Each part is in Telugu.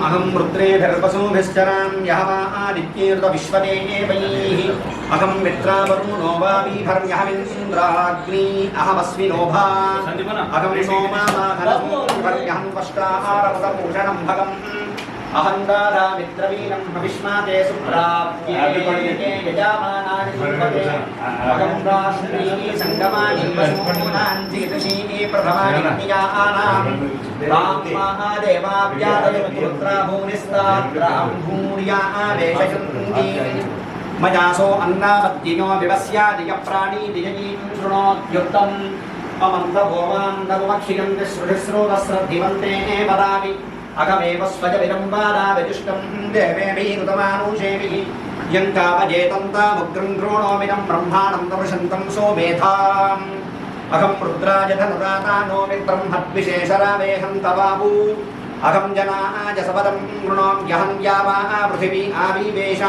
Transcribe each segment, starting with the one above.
ఓం అహం రుద్రేభిర్వసూభిశ్చరాం యహమాదిత్యేరుత విశ్వదేవైః అహం మిత్రావరుణో వావీభర్యహమింద్రాగ్ని అహమస్మి నోభా అహం సోమాహం త్వష్టాహారముదభూషణం భగం అహం దాదా మిత్రవీనం భవిష్మాతే సుప్రాప్యే యజామానాని సుపదే అహం రాష్ట్రీ సంగమాని వసూనాం జీతశీ ప్రథమాని నియానాం మయాసో అన్నామద్దినో వివస్యాదియ ప్రాణీదియీం శృణోద్యుక్తం అమందభోమాందమక్షియం విశ్రుతిశ్రోతశ్రద్ధివంతే వదామి అగమేవ స్వజ విరంబాదా విదుష్టం దేవేమీరుతమానుషేమి యం కామజేతం अगमेव स्वज विरम्बादा विदुष्टं देवेभिरुतमानुषेभिः यं कामजेतं तामुग्रं द्रोणोमिदं ब्रह्माणं दर्शन्तं सोमेधाम्. अहं रुद्राजधनुरातानो मित्रं हद्विशेषरावेहं तवाबू अहं जनाजसपदं गृणों यहं यावा पृथिवी आविवेश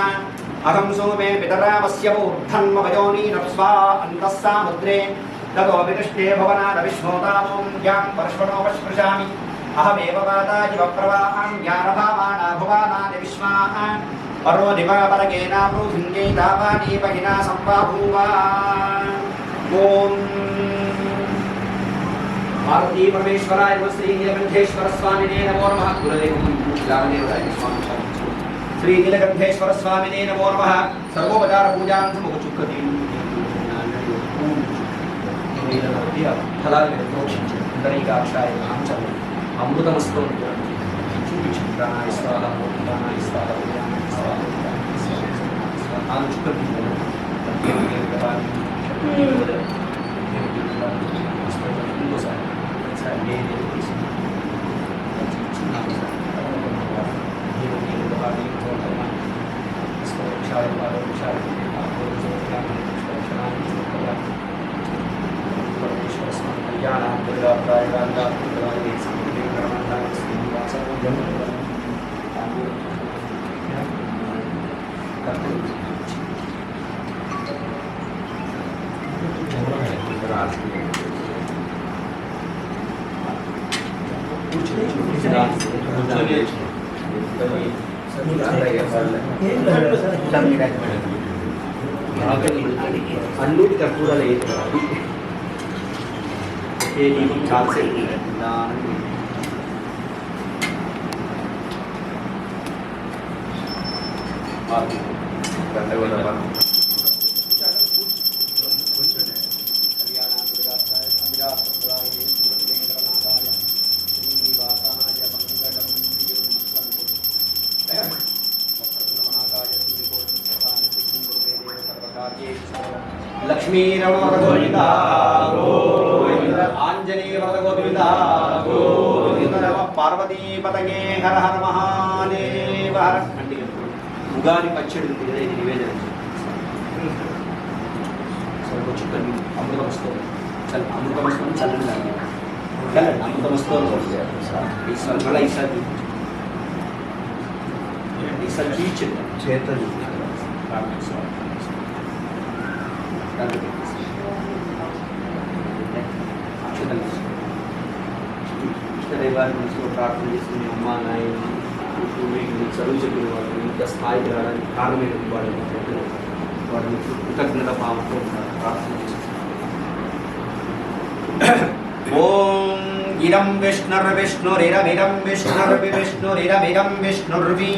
अहं सोमे पितरामस्य मूर्धन्मभयोनी नप्स्वा अन्तः सामुद्रे. ततो विकृष्टे भवनादविश्वोतामों यां परश्वनोपस्पृशामि अहमेव वाताजिवप्रवाहं ज्ञानभावाना भुवानादिविश्वाः परो दिवापरगेनाभ्रूभिङ्गैतापानीपहिना सम्बाभूव ॐ। भारती परमेश्वराय श्रीनीलकण्ठेश्वरस्वामिने नमो नमः। कुलदेवदेवराय स्वामी। श्रीनीलकण्ठेश्वरस्वामिने नमो नमः। सर्वोपचारपूजां समुपचुक्कति फलानि मोक्षं गणैकाक्षाय నమో నమః సర్వోపచార పూజాం సముఖ చుక్కతి ఫలాన్ని ప్రోక్షించి పుండరీకాక్షాయ కాంచం అమృతమస్తో చూపించి ప్రాణాయ స్వాహ ప్రాణాయ స్వాహ ప్రాణాయ స్వాహ ప్రాణాయ స్వాహ నాలుగు చుక్కలు ఇంకోసారి అన్నిటి కర్పూరాలు వేయాలి ఏది కాల్సేపు లక్ష్మీరమణ గోవింద ఆంజనేయ గోవింద గోవింద హర హర మహాదేవ హర అంటే ఉగాది పచ్చడి ఉంది నివేదన అమృతమస్తో చల్ అమృతమస్తో చల్లని దాన్ని చల్లండి అమృతమస్తో ఈసారి మళ్ళీ ఈసారి ఈసారి చూపించండి చేతలు ఇష్టదైవాన్ని మనసులో ప్రార్థన చేసి మీ అమ్మ నాయన మీకు చదువు చెప్పిన వాళ్ళు ఇంకా స్థాయికి రావడానికి కారణమైన వాళ్ళని పెద్దలు వారిని కృతజ్ఞత భావంతో ప్రార్థన ఓం ఇరం విష్ణుర్ విష్ణురిరమిరం విష్ణుర్వి విష్ణురిరమిరం విష్ణుర్వీ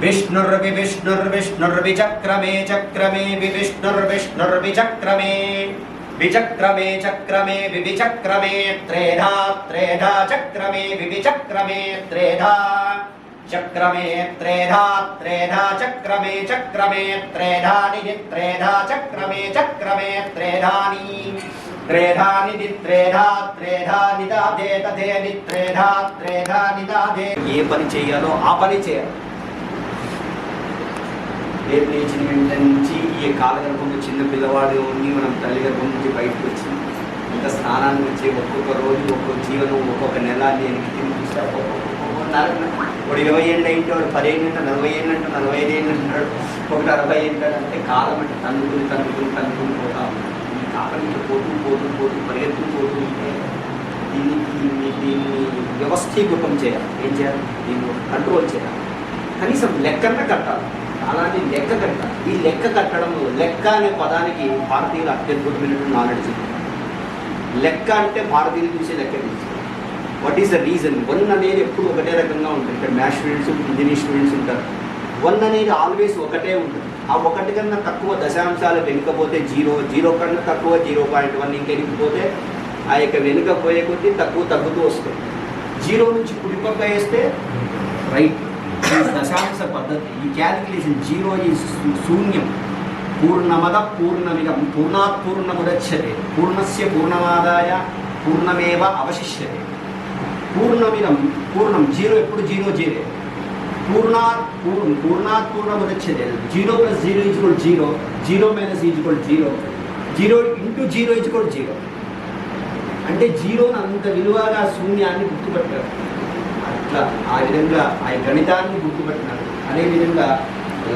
विष्णुर्विष्णुर्विष्णुर्विचक्रमे चक्रमे विविष्णुर्विष्णुर्विचक्रमे विचक्रमे, चक्रमे, विविचक्रमे, त्रेधा त्रेधा, चक्रमे, विविचक्रमे, त्रेधा। चक्रमे, त्रेधा त्रेधा, चक्रमे चक्रमे, त्रेधानि त्रेधा, चक्रमे चक्रमे, त्रेधानि। त्रेधानि त्रेधा त्रेधा निदाधे तथे नित्रेधा त्रेधा निदाधे ये परि चेयालो आ परि चेयालो రేపు లేచిన వెంటనే నుంచి ఈ కాలగర్భంలో చిన్న పిల్లవాడు ఉండి మనం తల్లి గర్భం నుంచి బయటకు వచ్చి ఇంకా స్నానానికి వచ్చి ఒక్కొక్క రోజు ఒక్కొక్క జీవనం ఒక్కొక్క నెల దేనికి తిని చూస్తే ఒక ఇరవై ఏళ్ళు అయింటే వాడు పదిహేను అంటే నలభై ఏళ్ళు అంటే నలభై ఐదు ఏళ్ళు అంటాడు ఒకటి అరవై ఏళ్ళు అంటే కాలం అంటే తన్నుకుని తన్నుకుని తన్నుకుని పోతా ఉంది. ఈ కాలం ఇంకా పోతూ పోతూ పోతూ పరిగెత్తు పోతూ ఉంటే దీన్ని దీన్ని దీన్ని వ్యవస్థీకృతం చేయాలి. ఏం చేయాలి? దీన్ని కంట్రోల్ చేయాలి. కనీసం లెక్కన కట్టాలి. అలాంటి లెక్క కట్ట. ఈ లెక్క కట్టడంలో లెక్క అనే పదానికి భారతీయులు అత్యద్భుతమైనటువంటి నాలెడ్జ్ లెక్క అంటే భారతీయులు చూసే లెక్క తెలుసు what is the reason one అనేది ఎప్పుడు ఒకటే రకంగా ఉంటుంది. ఇక్కడ మ్యాథ్స్ స్టూడెంట్స్ ఇంజనీర్ స్టూడెంట్స్ ఉంటారు. వన్ అనేది ఆల్వేస్ ఒకటే ఉంటుంది. ఆ ఒకటి కన్నా తక్కువ దశాంశాలు వెనుకపోతే జీరో జీరో కన్నా తక్కువ జీరో పాయింట్ వన్ ఇంకెనికిపోతే ఆ యొక్క వెనుక పోయే కొద్దీ తక్కువ తగ్గుతూ వస్తుంది. జీరో నుంచి కుడిపక్క వేస్తే రైట్ దశాంశ పద్ధతి ఈ క్యాలిక్యులేషన్ జీరో ఈజ్ శూన్యం. పూర్ణమద పూర్ణమిదం పూర్ణాత్ పూర్ణముదచ్చతే పూర్ణస్య పూర్ణమాదాయ పూర్ణమేవ అవశిష్యతే. పూర్ణమిదం పూర్ణం జీరో ఎప్పుడు జీరో జీరే? పూర్ణాత్ పూర్ణం పూర్ణాత్ పూర్ణముదచ్చతే zero plus zero equal zero zero minus equal zero zero into zero equal zero. అంటే జీరోని అంత విలువగా శూన్యాన్ని గుర్తుపట్టారు. అట్లా ఆ విధంగా ఆ గణితాన్ని గుర్తుపెట్టినారు. అదేవిధంగా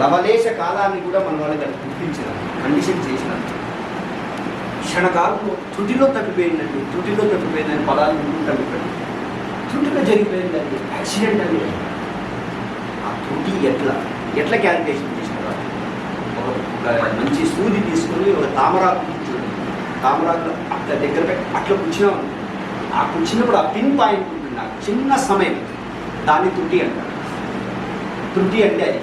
లవలేశ కాలాన్ని కూడా మన వాళ్ళు అది గుర్తించినారు కండిషన్ చేసినారు. క్షణకాలంలో తుటిలో తప్పిపోయిందండి తుటిలో తప్పిపోయిందని పదాలు ముందు తప్పిపోయింది తుటిలో జరిగిపోయిందండి యాక్సిడెంట్ అని. ఆ తుటి ఎట్లా? ఎట్లా క్యాలిక్యులేషన్ చేసినారు? ఒక మంచి సూది తీసుకొని ఒక తామరాకు కూర్చోండి తామరాకు అట్లా దగ్గర అట్లా కూర్చున్నాం. ఆ కూర్చున్నప్పుడు ఆ పిన్ పాయింట్ ఉంటుంది ఆ చిన్న సమయం. దాన్ని త్రుటి అంటారు. త్రుటి అంటే అది.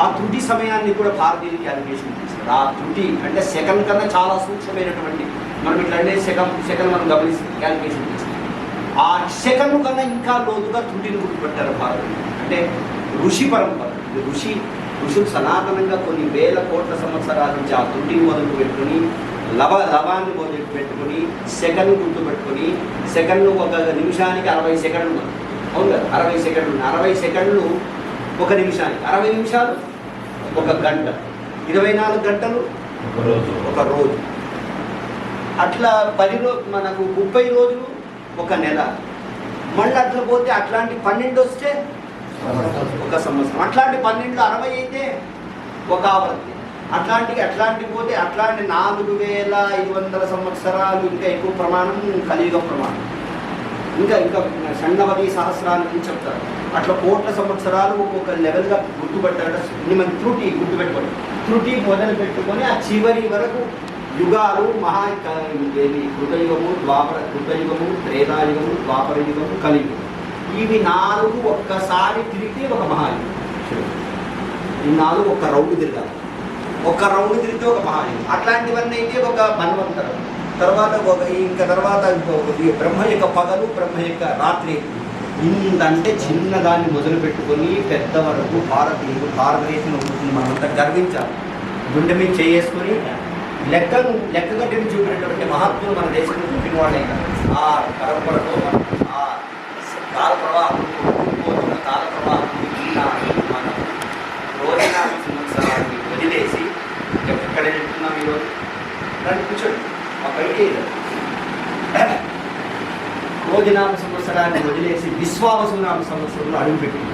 ఆ త్రుటి సమయాన్ని కూడా భారతీయులు క్యాలిక్యులేషన్ చేస్తారు ఆ త్రుటి అంటే సెకండ్ కన్నా చాలా సూక్ష్మమైనటువంటి మనం ఇట్లా అంటే సెకండ్ సెకండ్ మనం గమనిస్తే క్యాలిక్యులేషన్ చేస్తాం. ఆ సెకండ్ కన్నా ఇంకా లోతుగా త్రుటిని గుర్తుపెట్టారు భారతీయులు. అంటే ఋషి పరంపర. ఋషి ఋషులు సనాతనంగా కొన్ని వేల కోట్ల సంవత్సరాల నుంచి ఆ త్రుటిని మొదలు పెట్టుకుని లవ లవాన్ని మొదలు పెట్టుకుని సెకండ్ గుర్తుపెట్టుకుని సెకండ్ ఒక నిమిషానికి అరవై సెకండ్లు అవును? కదా అరవై సెకండ్లు. అరవై సెకండ్లు ఒక నిమిషానికి. అరవై నిమిషాలు ఒక గంట. ఇరవై నాలుగు గంటలు ఒకరోజు ఒక రోజు. అట్లా పది రో మనకు ముప్పై రోజులు ఒక నెల. మళ్ళీ అట్లా పోతే అట్లాంటి పన్నెండు వస్తే ఒక సంవత్సరం. అట్లాంటి పన్నెండు అరవై అయితే ఒక ఆవృత్తి అట్లాంటి అట్లాంటి పోతే అట్లాంటి నాలుగు వేల ఐదు వందల సంవత్సరాలు ఇంకా ఎక్కువ ప్రమాణం కలియుగ ప్రమాణం. ఇంకా ఇంకా షణ్ణవతి సహస్రాలు అని చెప్తారు. అట్లా కోట్ల సంవత్సరాలు ఒక్కొక్క లెవెల్గా గుర్తుపెట్టాడు మినిమం త్రుటి గుర్తుపెట్టుకోండి త్రుటి మొదలు పెట్టుకొని ఆ చివరి వరకు యుగాలు మహా ఏది? కృతయుగము ద్వాపర కృతయుగము త్రేతాయుగము ద్వాపర యుగము కలియుగము. ఇవి నాలుగు ఒక్కసారి తిరిగితే ఒక మహాయుగం. ఈ నాలుగు ఒక రౌండ్ తిరగాలి. ఒక రౌండ్ తిరిగితే ఒక మహాయుగం. అట్లాంటివన్నీ అయితే ఒక మన్వంతరం తర్వాత ఒక ఇంకా తర్వాత ఇంకొకటి బ్రహ్మ యొక్క పగలు బ్రహ్మ యొక్క రాత్రి. ఇందంటే చిన్నదాన్ని మొదలు పెట్టుకొని పెద్ద వరకు భారతీయులు భారతదేశంలో ఉంటుంది మనమంతా గర్వించాలి. గుండె మీద చేసుకొని లెక్కను లెక్క కట్టిని చూపినటువంటి మహత్వం మన దేశంలో పుట్టిన వాళ్ళే ఆ పరంపరతో ఆ కాల ప్రవాహం కాల ప్రవాహం మన రోజున సంవత్సరాన్ని వదిలేసి ఎక్కడ వెళ్తున్నాం ఈరోజు దాన్ని కూర్చోండి ఆ బయటే భోజనామ సంవత్సరాన్ని వదిలేసి విశ్వావసునామ సంవత్సరంలో అడుగుపెట్టింది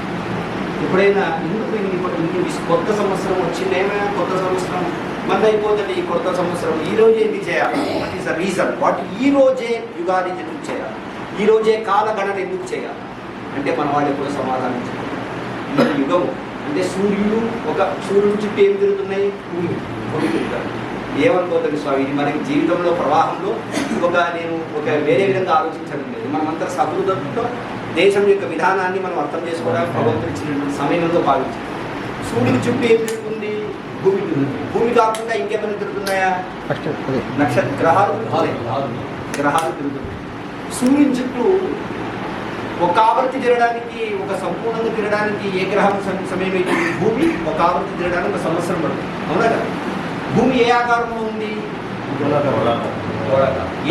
ఎప్పుడైనా ఎందుకు ఇన్ని కొత్త సంవత్సరం వచ్చింది? ఏమైనా కొత్త సంవత్సరం? మంది అయిపోతుంది ఈ కొత్త సంవత్సరం. ఈ రోజే ఎందుకు చేయాలి. What is the reason what ఈ రోజే యుగాది ఎందుకు చేయాలి? ఈ రోజే కాలగణన ఎందుకు చేయాలి? అంటే మన వాళ్ళు ఎప్పుడు సమాధానం చెప్పారు. ఈ యుగము. అంటే సూర్యుడు ఒక సూర్యుడు చుట్టూ ఏం తిరుగుతున్నాయి? భూమి. భూమి తిరుగుతారు. ఏమనుకోతుంది స్వామి? ఇది మనకి జీవితంలో ప్రవాహంలో ఒక నేను ఒక వేరే విధంగా ఆలోచించడం లేదు. మనమంతా సహృదతో దేశం యొక్క విధానాన్ని మనం అర్థం చేసుకోవడానికి భగవంతుడు ఇచ్చినటువంటి సమయంలో భావించాం సూర్యుడి చుట్టూ ఏం తిరుగుతుంది? భూమి తిరుగుతుంది. భూమి కాకుండా ఇంకేమైనా తిరుగుతున్నాయా? నక్షత్ర గ్రహాలు గ్రహాలు తిరుగుతున్నాయి. సూర్యుని చుట్టూ ఒక ఆవృత్తి తిరగడానికి ఒక సంపూర్ణంగా తిరగడానికి ఏ గ్రహం సమయం అయితే భూమి ఒక ఆవృత్తి తిరగడానికి ఒక సంవత్సరం పడుతుంది. అవునా కదా? భూమి ఏ ఆకారంలో ఉంది?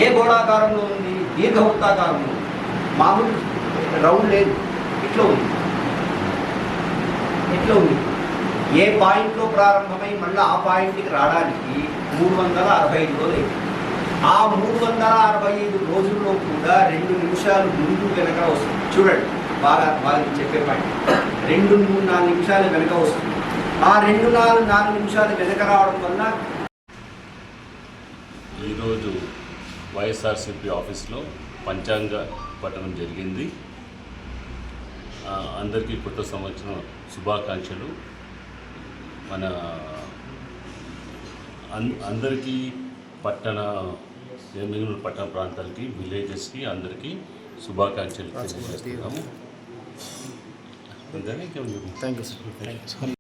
ఏ గోళాకారంలో ఉంది? దీర్ఘవృత్తాకారంలో ఉంది. మామూలు రౌండ్ లేదు. ఇట్లా ఉంది. ఇట్లా ఉంది. ఏ పాయింట్లో ప్రారంభమై మళ్ళీ ఆ పాయింట్కి రావడానికి మూడు వందల అరవై ఐదు రోజులు అయింది ఆ మూడు వందల అరవై ఐదు రోజుల్లో కూడా రెండు నిమిషాలు ముందు వెనక వస్తుంది. చూడండి బాగా బాగా చెప్పే పాయింట్. రెండు మూడు నాలుగు నిమిషాలు వెనక వస్తుంది. ఆ రెండు నాలుగు నాలుగు నిమిషాలు వెనక రావడం వల్ల ఈరోజు వైఎస్ఆర్సిపి ఆఫీస్లో పంచాంగ పట్టణం జరిగింది. ఆ, అందరికీ కొత్త సంవత్సరం శుభాకాంక్షలు. మన అన్ అందరికీ పట్టణ మిగిలిన పట్టణ ప్రాంతాలకి విలేజెస్కి అందరికీ శుభాకాంక్షలు తెలియజేస్తున్నాము. Thank you sir